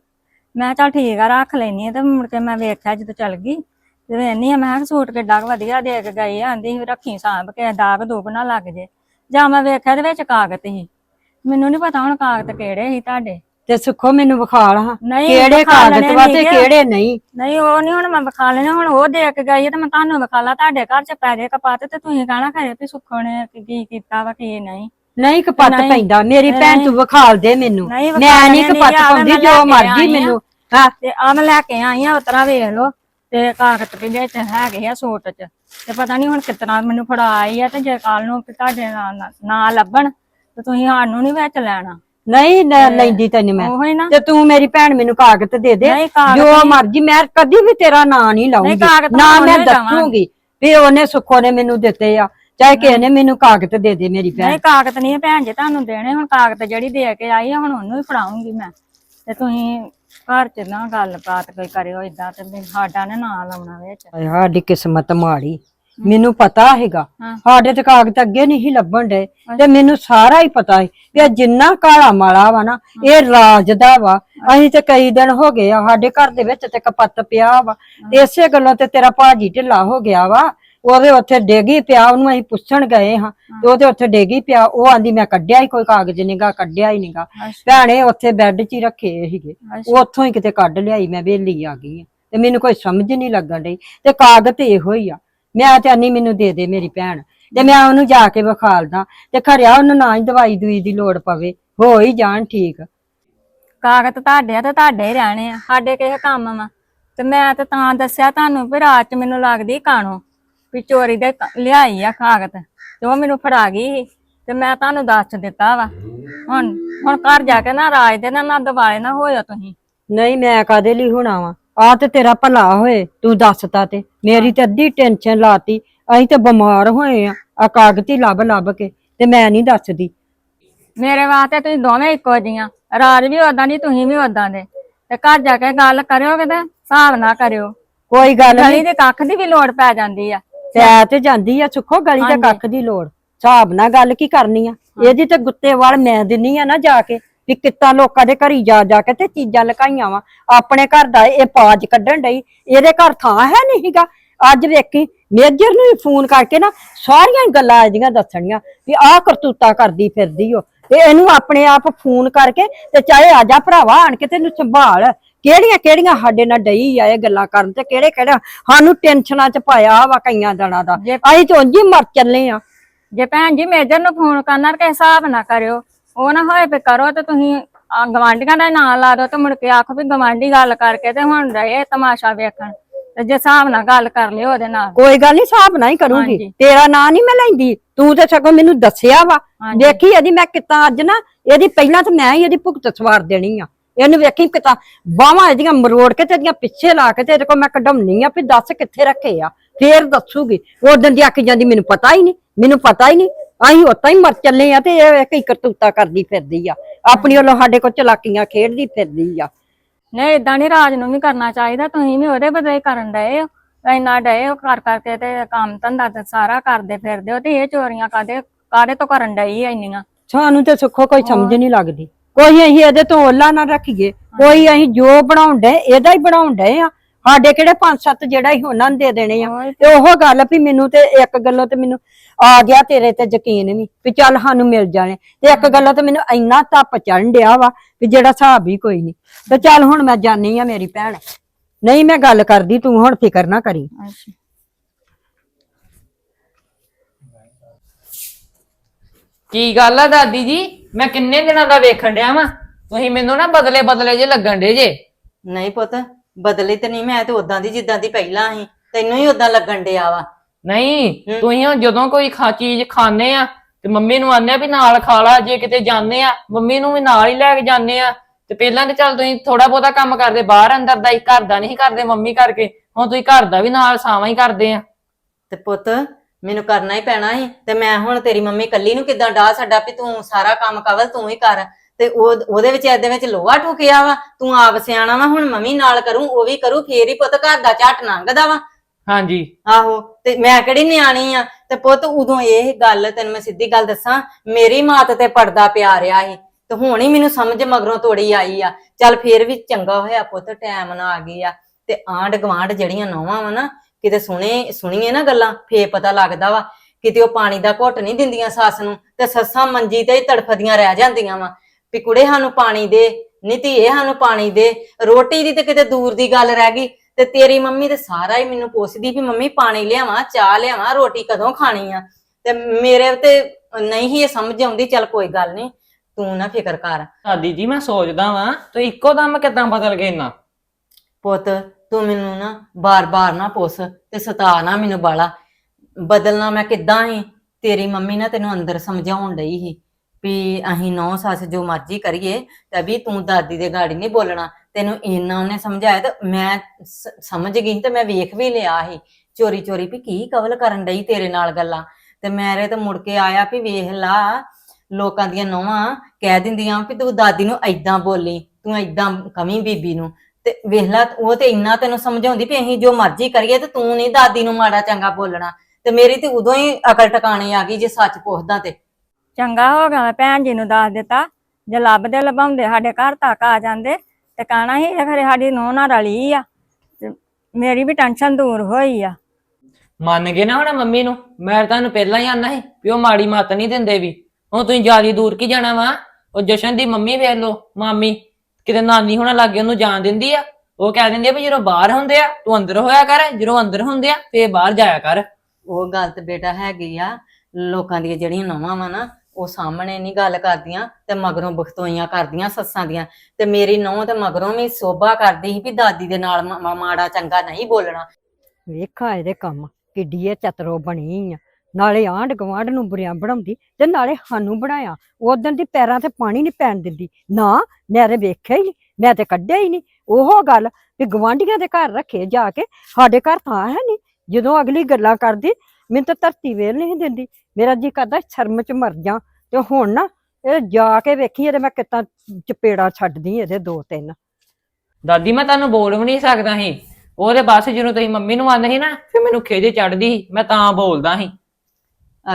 [SPEAKER 4] ਮੈਂ ਕਿਹਾ ਚੱਲ ਠੀਕ ਆ ਰੱਖ ਲੈਣੀ ਆ ਤੇ ਮੁੜ ਕੇ ਮੈਂ ਵੇਖਿਆ ਜਦੋਂ ਚੱਲ ਗਈ। ਤੇ ਵੇਖਨੀ ਆ ਮੈਂ ਕਿਹਾ ਸੂਟ ਕਿੱਡਾ ਕੁ ਵਧੀਆ ਦੇ ਕੇ ਗਈ ਆ ਆਂਦੀ ਸੀ ਰੱਖੀ ਸਾਂਭ ਕੇ ਦਾਗ ਦੂਗ ਨਾ ਲੱਗ ਜੇ। ਜਾਂ ਮੈਂ ਵੇਖਿਆ ਇਹਦੇ ਵਿੱਚ ਕਾਗਜ਼ ਸੀ। ਮੈਨੂੰ ਨਹੀਂ ਪਤਾ ਹੁਣ ਕਾਗਜ਼ ਕਿਹੜੇ ਸੀ ਤੁਹਾਡੇ।
[SPEAKER 2] ਤੇ ਸੁੱਖੋ ਮੈਨੂੰ ਵਿਖਾਲ ਹਾਂ
[SPEAKER 4] ਨਹੀਂ
[SPEAKER 2] ਕਿਹੜੇ
[SPEAKER 4] ਵਿਖਾ
[SPEAKER 2] ਕਾਗਜ਼
[SPEAKER 4] ਲੈਣੇ
[SPEAKER 2] ਵਾ ਤੇ। ਕਿਹੜੇ ਨਹੀਂ।
[SPEAKER 4] ਨਹੀਂ ਉਹ ਨਹੀਂ ਹੁਣ ਮੈਂ ਵਿਖਾ ਲੈਣਾ ਹੁਣ ਉਹ ਦੇ ਕੇ ਗਈ ਆ ਤੇ ਮੈਂ ਤੁਹਾਨੂੰ ਵਿਖਾਲਾ ਤੁਹਾਡੇ ਘਰ ਚ ਪੈਰੇ ਕਪਾਤੇ ਤੇ ਤੁਸੀਂ ਕਹਿਣਾ ਖਰੇ ਵੀ ਸੁੱਖੋ ਨੇ ਕੀ ਕੀਤਾ ਵਾ ਕੀ ਨਹੀਂ।
[SPEAKER 2] ਨਹੀਂ ਕਪੱਤ
[SPEAKER 4] ਨਹੀਂ,
[SPEAKER 2] ਪੈਂਦਾ ਮੇਰੀ ਭੈਣ ਤੂੰ ਵਿਖਾਲ ਦੇ ਮੈਨੂੰ।
[SPEAKER 4] ਨਹੀਂ
[SPEAKER 2] ਮੈਂ ਨਹੀਂ
[SPEAKER 4] ਲੈਣੀ
[SPEAKER 2] ਕਪੱਤ ਪਾਉਂਦੀ
[SPEAKER 4] ਲੈ
[SPEAKER 2] ਜੋ
[SPEAKER 4] ਕੇ
[SPEAKER 2] ਮਰਜ਼ੀ
[SPEAKER 4] ਆਈ ਆ।
[SPEAKER 2] ਮੈਨੂੰ ਹਾਂ।
[SPEAKER 4] ਤੇ ਆ ਮੈਂ ਲੈ ਕੇ ਆਈ ਆ ਉਤਰਾ ਵੇਖ ਲੋ ਤੇ ਕਾਗਜ਼ ਵੀ ਵਿੱਚ ਹੈਗੇ ਆ ਸੂਟ ਚ। ਤੇ ਪਤਾ ਨਹੀਂ ਹੁਣ ਕਿਤਨਾ ਮੈਨੂੰ ਫੜਾ ਆਈ ਆ ਤੇ ਜੇ ਕੱਲ ਨੂੰ ਵੀ ਤੁਹਾਡੇ ਨਾਲ ਨਾ- ਨਾ ਲੱਭਣ ਤੇ ਤੁਸੀਂ ਸਾਨੂੰ ਨਹੀਂ ਵਿੱਚ ਲੈਣਾ।
[SPEAKER 2] ਨਹੀਂ ਲੈ- ਲੈਂਦੀ ਤੈਨੂੰ ਮੈਂ।
[SPEAKER 4] ਉਹੀ ਨਾ।
[SPEAKER 2] ਤੇ ਤੂੰ ਮੇਰੀ ਭੈਣ ਮੈਨੂੰ ਕਾਗਜ਼ ਦੇ ਦੇ
[SPEAKER 4] ਨਹੀਂ, ਕਾਗਜ਼
[SPEAKER 2] ਜੋ। ਮਰਜ਼ੀ ਮੈਂ ਕਦੀ ਵੀ ਤੇਰਾ ਨਾਂ ਨਹੀਂ ਲਾਉਂਗੀ।
[SPEAKER 4] ਕਾਗਜ਼ ਤਾਂ
[SPEAKER 2] ਨਾ
[SPEAKER 4] ਮੈਂ ਉਹਨੇ।
[SPEAKER 2] ਦੱਸੂਗੀ ਵੀ ਉਹਨੇ ਸੁੱਖੋ ਨੇ ਮੈਨੂੰ ਦਿੱਤੇ ਆ। ਚਾਹੇ ਕਿਸੇ ਨੇ ਮੈਨੂੰ ਕਾਗਜ਼ ਦੇ ਦੇ ਮੇਰੀ ਭੈਣ।
[SPEAKER 4] ਨਹੀਂ ਕਾਗਜ਼ ਨਹੀਂ ਭੈਣ ਜੀ ਤੁਹਾਨੂੰ ਦੇਣੇ ਹੁਣ ਕਾਗਜ਼ ਜਿਹੜੀ ਦੇ ਕੇ ਆਈ ਆ ਹੁਣ ਉਹਨੂੰ ਹੀ ਫੜਾਉਂਗੀ ਮੈਂ। ਤੇ ਤੁਸੀਂ ਘਰ ਚ ਨਾ ਗੱਲਬਾਤ ਕੋਈ ਕਰਿਓ ਇਦਾਂ ਤੇ ਵੀ ਸਾਡਾ ਨੇ ਨਾਂ ਲਾਉਣਾ ਵਿੱਚ।
[SPEAKER 2] ਹਾਏ, ਸਾਡੀ ਕਿਸਮਤ ਮਾੜੀ। ਮੈਨੂੰ ਪਤਾ ਹੈਗਾ
[SPEAKER 4] ਹਾਂ।
[SPEAKER 2] ਸਾਡੇ ਤੇ ਕਾਗਜ਼ ਅੱਗੇ ਨਹੀਂ ਸੀ ਲੱਭਣ ਦੇ ਤੇ ਮੈਨੂੰ ਸਾਰਾ ਹੀ ਪਤਾ ਹੈ ਵੀ ਇਹ ਜਿੰਨਾ ਕਾਲਾ ਮਾਲਾ ਵਾ ਨਾ ਇਹ ਰਾਜ ਦਾ ਵਾ। ਅਸੀਂ ਤੇ ਕਈ ਦਿਨ ਹੋ ਗਏ ਆ ਸਾਡੇ ਘਰ ਦੇ ਵਿੱਚ ਤੇ ਕਪੱਤ ਪਿਆ ਵਾ। ਤੇ ਇਸੇ ਗੱਲੋਂ ਤੇ ਤੇਰਾ ਭਾਜੀ ਢਿੱਲਾ ਹੋ ਗਿਆ ਵਾ। ਉਹਦੇ ਉੱਥੇ ਡੇਗੀ ਪਿਆ ਉਹਨੂੰ ਅਸੀਂ ਪੁੱਛਣ ਗਏ ਹਾਂ ਤੇ ਉਹਦੇ ਉੱਥੇ ਡੇਗੀ ਪਿਆ ਉਹ ਆਂਦੀ ਮੈਂ ਕੱਢਿਆ ਹੀ ਕੋਈ ਕਾਗਜ਼ ਨਹੀਂਗਾ ਕੱਢਿਆ ਹੀ ਨਹੀਂਗਾ ਭੈਣੇ ਉੱਥੇ ਬੈੱਡ 'ਚ ਹੀ ਰੱਖੇ ਸੀਗੇ। ਉਹ ਉੱਥੋਂ ਹੀ ਕਿਤੇ ਕੱਢ ਲਿਆਈ ਮੈਂ ਵੇਲੀ ਆ ਗਈ ਤੇ ਮੈਨੂੰ ਕੋਈ ਸਮਝ ਨਹੀਂ ਲੱਗਣ ਡਈ। ਤੇ ਕਾਗਜ਼ ਇਹੋ ਹੀ ਆ। ਮੈਂ ਤੇ ਆਨੀ ਮੈਨੂੰ ਦੇ ਦੇ ਮੇਰੀ ਭੈਣ। ਤੇ ਮੈਂ ਉਹਨੂੰ ਜਾ ਕੇ ਵਿਖਾਲਦਾ। ਤੇ ਖਰਿਆ ਉਹਨੂੰ ਨਾ ਹੀ ਦਵਾਈ ਦੂਈ ਦੀ ਲੋੜ ਪਵੇ। ਹੋ ਹੀ ਜਾਣ ਠੀਕ।
[SPEAKER 4] ਕਾਗਜ਼ ਤੁਹਾਡੇ ਆ ਤੇ ਤੁਹਾਡੇ ਹੀ ਰਹਿਣੇ ਆ। ਸਾਡੇ ਕਿਸੇ ਕੰਮ ਵਾ। ਤੇ ਮੈਂ ਤੇ ਤਾਂ ਦੱਸਿਆ ਤੁਹਾਨੂੰ ਵੀ ਰਾਤ ਚ ਮੈਨੂੰ ਲੱਗਦੀ ਕਾਣੋ। ਵੀ ਚੋਰੀ ਦੇ ਕ- ਲਿਆਈ ਆ ਕਾਗਜ਼ ਤੇ ਉਹ ਮੈਨੂੰ ਫੜਾ ਗਈ ਸੀ ਤੇ ਮੈਂ ਤੁਹਾਨੂੰ ਦੱਸ ਦਿੱਤਾ ਵਾ। ਹੁਣ ਹੁਣ ਘਰ ਜਾ ਕੇ ਨਾ ਰਾਜ ਦੇ ਨਾਲ ਨਾ ਦਿਵਾਲੇ ਨਾ ਹੋਇਓ ਤੁਸੀਂ।
[SPEAKER 2] ਨਹੀਂ ਮੈਂ ਕਾਦੇ ਲਈ ਹੋਣਾ ਵਾ? ਆ ਤੇ ਤੇਰਾ ਭਲਾ ਹੋਏ ਤੂੰ ਦੱਸਤਾ ਤੇ ਮੇਰੀ ਤੇ ਅੱਧੀ ਟੈਨਸ਼ਨ ਲਾਤੀ। ਅਸੀਂ ਤੇ ਬਿਮਾਰ ਹੋਏ ਆ। ਆ ਕਾਗਜ਼ ਹੀ ਲੱਭ ਲੱਭ ਕੇ ਤੇ ਮੈਂ ਨਹੀਂ ਦੱਸਦੀ।
[SPEAKER 4] ਮੇਰੇ ਵਾਸਤੇ ਤੁਸੀਂ ਦੋਵੇਂ ਇੱਕੋ ਜੀਆਂ ਰਾਜ ਵੀ ਉਦਾਂ ਦੀ ਤੁਸੀਂ ਵੀ ਉਦਾਂ ਦੇ। ਤੇ ਘਰ ਜਾ ਕੇ ਗੱਲ ਕਰਿਓ ਕਿਤੇ ਹਿਸਾਬ ਨਾ ਕਰਿਓ।
[SPEAKER 2] ਕੋਈ ਗੱਲ
[SPEAKER 4] ਗਲੀ
[SPEAKER 2] ਨਹੀਂ।
[SPEAKER 4] ਦੇ ਕੱਖ ਦੀ ਵੀ ਲੋੜ ਪੈ ਜਾਂਦੀ ਆ।
[SPEAKER 2] ਪੈ ਤੇ ਜਾਂਦੀ ਆ ਸੁੱਖੋ ਗਲੀ ਦੇ। ਕੱਖ ਦੀ ਲੋੜ। ਹਿਸਾਬ ਨਾਲ ਗੱਲ ਕੀ ਕਰਨੀ ਆ? ਇਹਦੀ ਤੇ ਗੁੱਤੇ ਵਾਲ ਮੈਂ ਦਿੰਨੀ ਆ ਨਾ ਜਾ ਕੇ ਵੀ ਕਿੱਤਾ ਲੋਕਾਂ ਦੇ ਘਰੀ ਜਾ ਜਾ ਕੇ ਤੇ ਚੀਜ਼ਾਂ ਲਕਾਈਆਂ ਵਾ। ਆਪਣੇ ਘਰ ਦਾ ਇਹ ਪਾਜ ਕੱਢਣ ਡਈ ਇਹਦੇ ਘਰ ਥਾਂ ਹੈ ਨਹੀਂਗਾ ਅੱਜ ਵੇਖੀ ਮੇਜਰ ਨੂੰ ਵੀ ਫੋਨ ਕਰਕੇ ਨਾ ਸਾਰੀਆਂ ਹੀ ਗੱਲਾਂ ਇਹਦੀਆਂ ਦੱਸਣੀਆਂ ਵੀ ਆਹ ਕਰਤੂਤਾ ਕਰਦੀ ਫਿਰਦੀ ਓ। ਤੇ ਇਹਨੂੰ ਆਪਣੇ ਆਪ ਫੋਨ ਕਰਕੇ ਤੇ ਚਾਹੇ ਆ ਜਾ ਭਰਾਵਾ ਆਣ ਕੇ ਤੈਨੂੰ ਸੰਭਾਲ। ਕਿਹੜੀਆਂ ਕਿਹੜੀਆਂ ਸਾਡੇ ਨਾਲ ਡਈ ਆ ਇਹ ਗੱਲਾਂ ਕਰਨ ਤੇ ਕਿਹੜੇ ਕਿਹੜੇ ਸਾਨੂੰ ਟੈਨਸ਼ਨਾਂ ਚ ਪਾਇਆ ਵਾ ਕਈਆਂ ਦਿਨਾਂ ਦਾ। ਅਸੀਂ ਤੇ ਉਂਝ ਹੀ ਮਰ ਚੱਲੇ ਆ।
[SPEAKER 4] ਜੇ ਭੈਣ ਜੀ ਮੇਜਰ ਨੂੰ ਫੋਨ ਕਰਨਾ ਤੇ ਹਿਸਾਬ ਨਾ ਕਰਿਓ ਉਹ ਨਾ ਹੋਏ ਵੀ ਕਰੋ ਤੇ ਤੁਸੀਂ ਗਵਾਂਢੀਆਂ ਦਾ ਨਾਂ ਲਾ ਦਿਓ ਤੇ ਮੁੜ ਕੇ ਆਖੋ ਵੀ ਗਵਾਂਢੀ ਗੱਲ ਕਰਕੇ ਤੇ ਹੁਣ ਰਹੇ ਤਮਾਸ਼ਾ ਵੇਖਣ। ਤੇ ਜੇ ਹਿਸਾਬ ਨਾਲ ਗੱਲ ਕਰ ਲਿਓ ਉਹਦੇ ਨਾਲ।
[SPEAKER 2] ਕੋਈ ਗੱਲ ਨਹੀਂ ਹਿਸਾਬ ਨਾਲ ਹੀ ਕਰੂੰਗੀ। ਤੇਰਾ ਨਾਂ ਨਹੀਂ ਮੈਂ ਲੈਂਦੀ। ਤੂੰ ਤੇ ਸਗੋਂ ਮੈਨੂੰ ਦੱਸਿਆ ਵਾ। ਵੇਖੀ ਇਹਦੀ ਮੈਂ ਕਿਤਾ ਅੱਜ ਨਾ ਇਹਦੀ ਪਹਿਲਾਂ ਤਾਂ ਮੈਂ ਹੀ ਇਹਦੀ ਭੁਗਤ ਸਵਾਰ ਦੇਣੀ ਆ। ਇਹਨੂੰ ਵੇਖੀ ਕਿਤਾ ਬਾਹਾਂ ਇਹਦੀਆਂ ਮਰੋੜ ਕੇ ਤੇ ਇਹਦੀਆਂ ਪਿੱਛੇ ਲਾ ਕੇ ਤੇ ਇਹਦੇ ਕੋਲ ਮੈਂ ਕਢਾਉਣੀ ਆ ਵੀ ਦੱਸ ਕਿੱਥੇ ਰੱਖੇ ਆ? ਫੇਰ ਦੱਸੂਗੀ। ਉਹ ਦਿਨ ਦੀ ਆਖੀ ਜਾਂਦੀ ਮੈਨੂੰ ਪਤਾ ਹੀ ਨਹੀਂ ਮੈਨੂੰ ਪਤਾ ਹੀ ਨਹੀਂ ਅਸੀਂ ਉਤਾਂ ਹੀ ਮਰ ਚੱਲੇ ਆ ਤੇ ਇਹ ਕਈ ਕਰਤੂਤਾ ਕਰਦੀ ਫਿਰਦੀ ਆ। ਆਪਣੀ ਵੱਲੋਂ ਸਾਡੇ ਕੋਲ ਚਲਾਕੀਆਂ ਖੇਡਦੀ ਫਿਰਦੀ ਆ।
[SPEAKER 4] ਨਹੀਂ ਇਦਾਂ ਨਹੀਂ ਰਾਜ ਨੂੰ ਵੀ ਕਰਨਾ ਚਾਹੀਦਾ ਤੁਸੀਂ ਵੀ ਉਹਦੇ ਬਦਲੇ ਕਰਨ ਡਏ ਹੋ। ਇੰਨਾ ਡਏ ਹੋ ਕਰ ਕਰਕੇ ਤੇ ਕੰਮ ਧੰਦਾ ਤੇ ਸਾਰਾ ਕਰਦੇ ਫਿਰਦੇ ਹੋ ਤੇ ਇਹ ਚੋਰੀਆਂ ਕਾਦੇ ਕਾਦੇ ਤੋਂ ਕਰਨ ਡਈ ਆ ਇੰਨੀਆਂ?
[SPEAKER 2] ਸਾਨੂੰ ਤੇ ਸੁੱਖੋ ਕੋਈ ਸਮਝ ਨਹੀਂ ਲੱਗਦੀ। ਕੋਈ ਅਸੀਂ ਇਹਦੇ ਤੋਂ ਓਲਾ ਨਾ ਰੱਖੀਏ ਕੋਈ ਅਸੀਂ ਜੋ ਬਣਾਉਣ ਡਏ ਇਹਦਾ ਹੀ ਬਣਾਉਣ ਡਏ ਆ। ਸਾਡੇ ਕਿਹੜੇ ਪੰਜ ਸੱਤ ਜਿਹੜਾ ਹੀ ਉਹਨਾਂ ਨੂੰ ਦੇ ਦੇਣੇ ਆ। ਤੇ ਉਹ ਗੱਲ ਵੀ ਮੈਨੂੰ ਤੇ ਇੱਕ ਗੱਲੋਂ ਤੇ ਮੈਨੂੰ ਆ ਗਿਆ ਤੇਰੇ ਤੇ ਯਕੀਨ ਵੀ ਵੀ ਚੱਲ ਸਾਨੂੰ ਮਿਲ ਜਾਣੇ। ਤੇ ਇੱਕ ਗੱਲੋਂ ਤੇ ਮੈਨੂੰ ਇੰਨਾ ਧੱਪ ਚੜਨ ਡਿਆ ਵਾ ਵੀ ਜਿਹੜਾ ਹਿਸਾਬ ਹੀ ਕੋਈ ਨਹੀਂ। ਤੇ ਚੱਲ ਹੁਣ ਮੈਂ ਜਾਣੀ ਆ ਮੇਰੀ ਭੈਣ। ਨਹੀਂ ਮੈਂ ਗੱਲ ਕਰਦੀ ਤੂੰ ਹੁਣ ਫਿਕਰ ਨਾ ਕਰੀ।
[SPEAKER 7] ਕੀ ਗੱਲ ਆ ਦਾਦੀ ਜੀ? ਮੈਂ ਕਿੰਨੇ ਦਿਨਾਂ ਦਾ ਵੇਖਣ ਡਿਆ ਵਾਂ? ਤੁਸੀਂ ਮੈਨੂੰ ਨਾ ਬਦਲੇ ਬਦਲੇ ਜੇ ਲੱਗਣ ਡੇ ਜੇ।
[SPEAKER 6] ਨਹੀਂ ਪੁੱਤ ਬਦਲੀ ਤੇ ਨਹੀਂ ਮੈਂ ਤੇ ਉਦਾਂ ਦੀ ਜਿੱਦਾਂ ਦੀ ਪਹਿਲਾਂ ਸੀ। ਤੈਨੂੰ ਹੀ ਉਦਾਂ ਲੱਗਣ ਡਿਆ ਵਾ।
[SPEAKER 7] ਨਹੀਂ। ਤੁਸੀਂ ਹੁਣ ਜਦੋਂ ਕੋਈ ਖਾ ਚੀਜ਼ ਖਾਣੇ ਆ ਤੇ ਮੰਮੀ ਨੂੰ ਆਨੇ ਆ ਵੀ ਨਾਲ ਖਾ ਲਾ ਜੇ ਕਿਤੇ ਜਾਂਦੇ ਆ ਮੰਮੀ ਨੂੰ ਵੀ ਨਾਲ ਹੀ ਲੈ ਕੇ ਜਾਂਦੇ ਆ। ਤੇ ਪਹਿਲਾਂ ਤੇ ਚੱਲ ਤੁਸੀਂ ਥੋੜਾ ਬਹੁਤਾ ਕੰਮ ਕਰਦੇ ਬਾਹਰ ਅੰਦਰ ਦਾ ਹੀ ਘਰ ਦਾ ਨਹੀਂ ਕਰਦੇ ਮੰਮੀ ਕਰਕੇ। ਹੁਣ ਤੁਸੀਂ ਘਰ ਦਾ ਵੀ ਨਾਲ ਸਾਵਾਂ ਹੀ ਕਰਦੇ ਆ।
[SPEAKER 6] ਤੇ ਪੁੱਤ ਮੈਨੂੰ ਕਰਨਾ ਹੀ ਪੈਣਾ ਸੀ ਤੇ ਮੈਂ ਹੁਣ ਤੇਰੀ ਮੰਮੀ ਕੱਲੀ ਨੂੰ ਕਿੱਦਾਂ ਡਾਹ ਛੱਡਾ ਵੀ ਤੂੰ ਸਾਰਾ ਕੰਮ ਕਵਲ ਤੂੰ ਹੀ ਕਰ। ਤੇ ਉਹ ਉਹਦੇ ਵਿੱਚ ਇਹਦੇ ਵਿੱਚ ਲੋਹਾ ਠੁਕਿਆ ਵਾ ਤੂੰ ਆਪ ਸਿਆਣਾ ਵਾ ਹੁਣ ਮੰਮੀ ਨਾਲ ਕਰੂੰ ਉਹ ਵੀ ਕਰੂ ਫੇਰ ਹੀ ਪੁੱਤ ਘਰ ਦਾ ਝੱਟ ਲੰਘਦਾ ਵਾ।
[SPEAKER 7] ਹਾਂਜੀ।
[SPEAKER 6] ਆਹੋ ਤੇ ਮੈਂ ਕਿਹੜੀ ਨਿਆਣੀ ਆ? ਤੇ ਪੁੱਤ ਉਦੋਂ ਇਹ ਗੱਲ ਤੈਨੂੰ ਮੈਂ ਸਿੱਧੀ ਗੱਲ ਦੱਸਾਂ ਮੇਰੀ ਮਾਤ ਤੇ ਪਰਦਾ ਪਿਆ ਰਿਹਾ ਸੀ। ਤੇ ਹੁਣ ਹੀ ਮੈਨੂੰ ਸਮਝ ਮਗਰੋਂ ਤੋੜੀ ਆਈ ਆ। ਚੱਲ ਫੇਰ ਵੀ ਚੰਗਾ ਹੋਇਆ ਪੁੱਤ ਟਾਈਮ ਨਾ ਆ ਗਈ ਆ। ਤੇ ਆਂਢ ਗਵਾਂਢ ਜਿਹੜੀਆਂ ਨੌਵਾਂ ਵਾ ਨਾ ਕਿਤੇ ਸੁਣੇ ਸੁਣੀਏ ਨਾ ਗੱਲਾਂ ਫੇਰ ਪਤਾ ਲੱਗਦਾ ਵਾ। ਕਿਤੇ ਉਹ ਪਾਣੀ ਦਾ ਘੁੱਟ ਨਹੀਂ ਦਿੰਦੀਆਂ ਸੱਸ ਨੂੰ ਤੇ ਸੱਸਾਂ ਮੰਜੀ ਤੇ ਹੀ ਤੜਫਦੀਆਂ ਰਹਿ ਜਾਂਦੀਆਂ ਵਾ। ਵੀ ਕੁੜੇ ਸਾਨੂੰ ਪਾਣੀ ਦੇ ਨੀ ਧੀਏ ਸਾਨੂੰ ਪਾਣੀ ਦੇ। ਰੋਟੀ ਦੀ ਤੇ ਕਿਤੇ ਦੂਰ ਦੀ ਗੱਲ ਰਹਿ ਗਈ ਤੇ ਤੇਰੀ ਮੰਮੀ ਤੇ ਸਾਰਾ ਹੀ ਮੈਨੂੰ ਪੁੱਛਦੀ ਵੀ ਮੰਮੀ ਪਾਣੀ ਲਿਆਵਾਂ ਚਾਹ ਲਿਆਵਾਂ ਰੋਟੀ ਕਦੋਂ ਖਾਣੀ ਆ? ਤੇ ਮੇਰੇ ਤੇ ਨਹੀਂ ਹੀ ਇਹ ਸਮਝ ਆਉਂਦੀ ਚੱਲ ਕੋਈ ਗੱਲ ਨਹੀਂ ਤੂੰ ਨਾ ਫਿਕਰ ਕਰ।
[SPEAKER 7] ਦਾਦੀ ਜੀ ਮੈਂ ਸੋਚਦਾ ਵਾਂ ਤੁਸੀਂ ਇੱਕੋ ਦਮ ਕਿਦਾਂ ਬਦਲ ਗਏ ਨਾ
[SPEAKER 6] ਪੁੱਤ ਤੂੰ ਮੈਨੂੰ ਨਾ ਬਾਰ-ਬਾਰ ਨਾ ਪੁੱਛ ਤੇ ਸਤਾ ਨਾ ਮੈਨੂੰ ਬਾਲਾ। ਬਦਲਣਾ ਮੈਂ ਕਿੱਦਾਂ ਹੀ ਤੇਰੀ ਮੰਮੀ ਨਾ ਤੈਨੂੰ ਅੰਦਰ ਸਮਝਾਉਣ ਡਈ ਸੀ ਵੀ ਅਸੀਂ ਨੌ ਸੱਸ ਜੋ ਮਰਜ਼ੀ ਕਰੀਏ ਤੇ ਵੀ ਤੂੰ ਦਾਦੀ ਦੇ ਗਾੜੀ ਨਹੀਂ ਬੋਲਣਾ। ਤੈਨੂੰ ਇੰਨਾ ਉਹਨੇ ਸਮਝਾਇਆ ਤੇ ਮੈਂ ਸਮਝ ਗਈ ਤੇ ਮੈਂ ਵੇਖ ਵੀ ਲਿਆ ਸੀ। ਚੋਰੀ ਚੋਰੀ ਵੀ ਕੀ ਕਵਲ ਕਰਨ ਡਈ ਤੇਰੇ ਨਾਲ ਗੱਲਾਂ। ਤੇ ਮੇਰੇ ਤੇ ਮੁੜ ਕੇ ਆਇਆ ਵੀ ਵੇਖ ਲਾ, ਲੋਕਾਂ ਦੀਆਂ ਨੌਵਾਂ ਕਹਿ ਦਿੰਦੀਆਂ ਵੀ ਤੂੰ ਦਾਦੀ ਨੂੰ ਐਦਾਂ ਬੋਲੀ, ਤੂੰ ਏਦਾਂ ਕਮੀ ਬੀਬੀ ਨੂੰ। ਤੇ ਵੇਖ ਲੈ ਉਹ ਤੇ ਇੰਨਾ ਤੈਨੂੰ ਸਮਝਾਉਂਦੀ ਵੀ ਅਸੀਂ ਜੋ ਮਰਜ਼ੀ ਕਰੀਏ ਤੇ ਤੂੰ ਨਹੀਂ ਦਾਦੀ ਨੂੰ ਮਾੜਾ ਚੰਗਾ ਬੋਲਣਾ। ਤੇ ਮੇਰੀ ਤੇ ਉਦੋਂ ਹੀ ਅਕਲ ਟਿਕਾਣੇ ਆ ਗਈ ਜੇ ਸੱਚ ਪੁੱਛਦਾ ਤੇ।
[SPEAKER 4] ਚੰਗਾ ਹੋ ਗਿਆ ਮੈਂ ਭੈਣ ਜੀ ਨੂੰ ਦੱਸ ਦਿੱਤਾ। ਜੇ ਲੱਭਦੇ ਲਭਾਉਂਦੇ ਸਾਡੇ ਘਰ ਤੱਕ ਆ ਜਾਂਦੇ ਤੇ ਕਹਿਣਾ ਸੀ ਇਹ ਖਰੇ ਸਾਡੀ ਨੂੰਹ ਨਾਲ ਰਲੀ ਆ। ਤੇ ਮੇਰੀ ਵੀ ਟੈਨਸ਼ਨ ਦੂਰ ਹੋਈ ਆ।
[SPEAKER 7] ਮੰਨ ਗਏ ਨਾ ਹੁਣ ਮੰਮੀ ਨੂੰ? ਮੈਂ ਤੁਹਾਨੂੰ ਪਹਿਲਾਂ ਹੀ ਆਨਾ ਸੀ ਵੀ ਉਹ ਮਾੜੀ ਮੱਤ ਨਹੀਂ ਦਿੰਦੇ ਵੀ। ਹੁਣ ਤੁਸੀਂ ਜ਼ਿਆਦਾ ਦੂਰ ਕੀ ਜਾਣਾ ਵਾ? ਉਹ ਜਸ਼ਨ ਦੀ ਮੰਮੀ ਵੇਖ ਲਓ ਮਾਮੀ। ਕਿਤੇ ਨਾਨੀ ਹੋਣਾ ਲੱਗੇ ਉਹਨੂੰ ਜਾਣ ਦਿੰਦੀ ਆ ਉਹ ਕਹਿ ਦਿੰਦੀ ਆ ਵੀ ਜਦੋਂ ਬਾਹਰ ਹੁੰਦੇ ਆ ਤੂੰ ਅੰਦਰ ਹੋਇਆ ਕਰ ਜਦੋਂ ਅੰਦਰ ਹੁੰਦੇ ਆ ਫੇਰ ਬਾਹਰ ਜਾਇਆ ਕਰ।
[SPEAKER 6] ਉਹ ਗੱਲ ਤੇ ਬੇਟਾ ਹੈਗੀ ਆ ਲੋਕਾਂ ਦੀਆਂ ਜਿਹੜੀਆਂ ਨਵਾਂ ਵਾ ਨਾ ਉਹ ਸਾਹਮਣੇ ਨਹੀਂ ਗੱਲ ਕਰਦੀਆਂ ਤੇ ਮਗਰੋਂ ਬਖਤੋਈਆਂ ਕਰਦੀਆਂ ਸੱਸਾਂ ਦੀਆਂ। ਤੇ ਮੇਰੀ ਨੌਂ ਤੇ ਮਗਰੋਂ ਵੀ ਸੋਭਾ ਕਰਦੀ ਸੀ ਵੀ ਦਾਦੀ ਦੇ ਨਾਲ ਮਾ- ਮਾੜਾ ਚੰਗਾ ਨਹੀਂ ਬੋਲਣਾ।
[SPEAKER 2] ਵੇਖਾ ਇਹਦੇ ਕੰਮ ਕਿੱਡੀ ਇਹ ਚਤਰੋ ਬਣੀ ਆ। ਨਾਲੇ ਆਂਢ ਗੁਆਂਢ ਨੂੰ ਬੁਰਿਆ ਬਣਾਉਂਦੀ ਤੇ ਨਾਲੇ ਸਾਨੂੰ ਬਣਾਇਆ। ਉਦੋਂ ਦੀ ਪੈਰਾਂ ਤੇ ਪਾਣੀ ਨਹੀਂ ਪੈਣ ਦਿੰਦੀ। ਨਾ, ਮੈਂ ਤੇ ਵੇਖਿਆ ਹੀ ਨਹੀਂ, ਮੈਂ ਤੇ ਕੱਢਿਆ ਹੀ ਨਹੀਂ। ਉਹ ਗੱਲ ਵੀ ਗਵਾਂਢੀਆਂ ਦੇ ਘਰ ਰੱਖੇ ਜਾ ਕੇ, ਸਾਡੇ ਘਰ ਤਾਂ ਹੈ ਨਹੀਂ। ਜਦੋਂ ਅਗਲੀ ਗੱਲਾਂ ਕਰਦੀ, ਮੈਨੂੰ ਤਾਂ ਧਰਤੀ ਵੇਲ ਨਹੀਂ ਦਿੰਦੀ। ਮੇਰਾ ਜੀ ਕਰਦਾ ਸ਼ਰਮ ਚ ਮਰ ਜਾ। ਤੇ ਹੁਣ ਨਾ, ਇਹ ਜਾ ਕੇ ਵੇਖੀ ਇਹਦੇ ਮੈਂ ਕਿਤਾ ਚਪੇੜਾ ਛੱਡਦੀ ਇਹਦੇ ਦੋ ਤਿੰਨ
[SPEAKER 7] ਦਾਦੀ, ਮੈਂ ਤੁਹਾਨੂੰ ਬੋਲ ਵੀ ਨਹੀਂ ਸਕਦਾ ਸੀ। ਉਹਦੇ ਬਸ ਜਦੋਂ ਤੁਸੀਂ ਮੰਮੀ ਨੂੰ ਆਂਦੇ ਸੀ ਨਾ, ਫਿਰ ਮੈਨੂੰ ਖੇਜੇ ਚੜਦੀ ਸੀ। ਮੈਂ ਤਾਂ ਬੋਲਦਾ ਸੀ।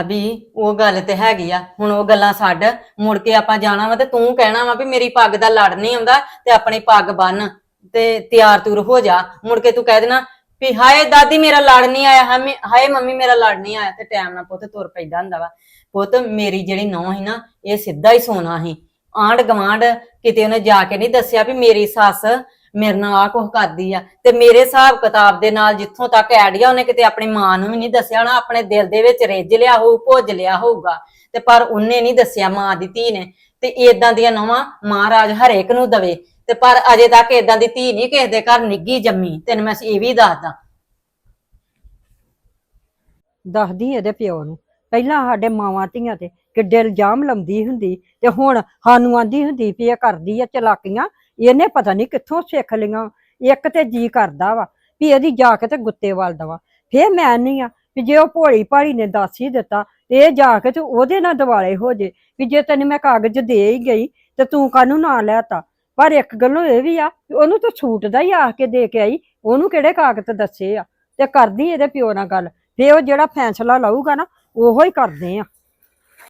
[SPEAKER 6] ਅਭੀ ਉਹ ਗੱਲ ਤੇ ਹੈਗੀ ਆ। ਹੁਣ ਉਹ ਗੱਲਾਂ ਛੱਡ, ਮੁੜ ਕੇ ਆਪਾਂ ਜਾਣਾ ਵਾ ਤੇ ਤੂੰ ਕਹਿਣਾ ਵਾ ਵੀ ਮੇਰੀ ਪੱਗ ਦਾ ਲੜ ਨਹੀਂ ਆਉਂਦਾ ਤੇ ਆਪਣੀ ਪੱਗ ਬੰਨ ਤੇ ਤਿਆਰ ਤੁਰ ਹੋ ਜਾ। ਮੁੜ ਕੇ ਤੂੰ ਕਹਿ ਦੇਣਾ ਵੀ ਹਾਏ, ਦਾਦੀ ਮੇਰਾ ਲੜ ਨਹੀਂ ਆਇਆ, ਹਾਏ ਹਾਏ ਮੰਮੀ ਮੇਰਾ ਲੜ ਨਹੀਂ ਆਇਆ ਤੇ ਟਾਈਮ ਨਾਲ ਪੁੱਤ ਤੁਰ ਪੈਂਦਾ ਹੁੰਦਾ ਵਾ। ਪੁੱਤ, ਮੇਰੀ ਜਿਹੜੀ ਨੌਂ ਸੀ ਨਾ, ਇਹ ਸਿੱਧਾ ਹੀ ਸੋਨਾ ਸੀ। ਆਂਢ ਗਵਾਂਢ ਕਿਤੇ ਉਹਨੇ ਜਾ ਕੇ ਨਹੀਂ ਦੱਸਿਆ ਵੀ ਮੇਰੀ ਸੱਸ ਮੇਰੇ ਨਾਲ ਆ ਕੁਝ ਕਰਦੀ ਆ। ਤੇ ਮੇਰੇ ਹਿਸਾਬ ਕਿਤਾਬ ਦੇ ਨਾਲ ਜਿੱਥੋਂ ਤੱਕ ਆਈਡੀਆ ਉਹਨੇ ਕਿਤੇ ਆਪਣੀ ਮਾਂ ਨੂੰ ਵੀ ਨਹੀਂ ਦੱਸਿਆ ਹੋਣਾ, ਆਪਣੇ ਦਿਲ ਦੇ ਵਿੱਚ ਰਿੱਝ ਲਿਆ ਹੋਊ, ਭੁੱਜ ਲਿਆ ਹੋਊਗਾ। ਤੇ ਪਰ ਉਹਨੇ ਨਹੀਂ ਦੱਸਿਆ ਮਾਂ ਦੀ ਧੀ ਨੇ। ਤੇ ਇਦਾਂ ਦੀਆਂ ਨਵਾਂ ਮਹਾਰਾਜ ਹਰੇਕ ਨੂੰ ਦਵੇ। ਤੇ ਪਰ ਅਜੇ ਤੱਕ ਇਦਾਂ ਦੀ ਧੀ ਨਹੀਂ ਕਿਸੇ ਦੇ ਘਰ ਨਿੱਗੀ ਜੰਮੀ। ਤੈਨੂੰ ਮੈਂ ਇਹ ਵੀ ਦੱਸਦਾ।
[SPEAKER 2] ਦੱਸਦੀ ਇਹਦੇ ਪਿਓ ਨੂੰ। ਪਹਿਲਾਂ ਸਾਡੇ ਮਾਵਾਂ ਧੀਆਂ ਤੇ ਕਿੱਡੇ ਇਲਜ਼ਾਮ ਲਾਉਂਦੀ ਹੁੰਦੀ। ਤੇ ਹੁਣ ਸਾਨੂੰ ਆਂਦੀ ਹੁੰਦੀ ਵੀ ਇਹ ਕਰਦੀ ਆ ਚਲਾਕੀਆਂ। ਇਹਨੇ ਪਤਾ ਨਹੀਂ ਕਿੱਥੋਂ ਸਿੱਖ ਲਈਆਂ। ਇੱਕ ਤੇ ਜੀ ਕਰਦਾ ਵਾ ਵੀ ਇਹਦੀ ਜਾ ਕੇ ਤੇ ਗੁੱਤੇ ਵੱਲ ਦਵਾ। ਫੇਰ ਮੈਂ ਨਹੀਂ ਆ ਵੀ ਜੇ ਉਹ ਭੋਲੀ ਭਾਲੀ ਨੇ ਦੱਸ ਹੀ ਦਿੱਤਾ ਇਹ ਜਾ ਕੇ ਤੇ ਉਹਦੇ ਨਾਲ ਦਿਵਾਲੇ ਹੋ ਜੇ। ਵੀ ਜੇ ਤੈਨੂੰ ਮੈਂ ਕਾਗਜ਼ ਦੇ ਹੀ ਗਈ, ਤੇ ਤੂੰ ਕਾਹਨੂੰ ਨਾ ਲੈਤਾ? ਪਰ ਇੱਕ ਗੱਲੋਂ ਇਹ ਵੀ ਆ, ਵੀ ਉਹਨੂੰ ਤਾਂ ਛੂਟ ਦਾ ਹੀ ਆ ਕੇ ਦੇ ਕੇ ਆਈ, ਉਹਨੂੰ ਕਿਹੜੇ ਕਾਗਜ਼ ਦੱਸੇ ਆ? ਤੇ ਕਰਦੀ ਇਹਦੇ ਪਿਓ ਨਾਲ ਗੱਲ। ਫੇ ਉਹ ਜਿਹੜਾ ਫੈਸਲਾ ਲਊਗਾ ਨਾ, ਉਹੋ ਹੀ ਕਰਦੇ ਆ।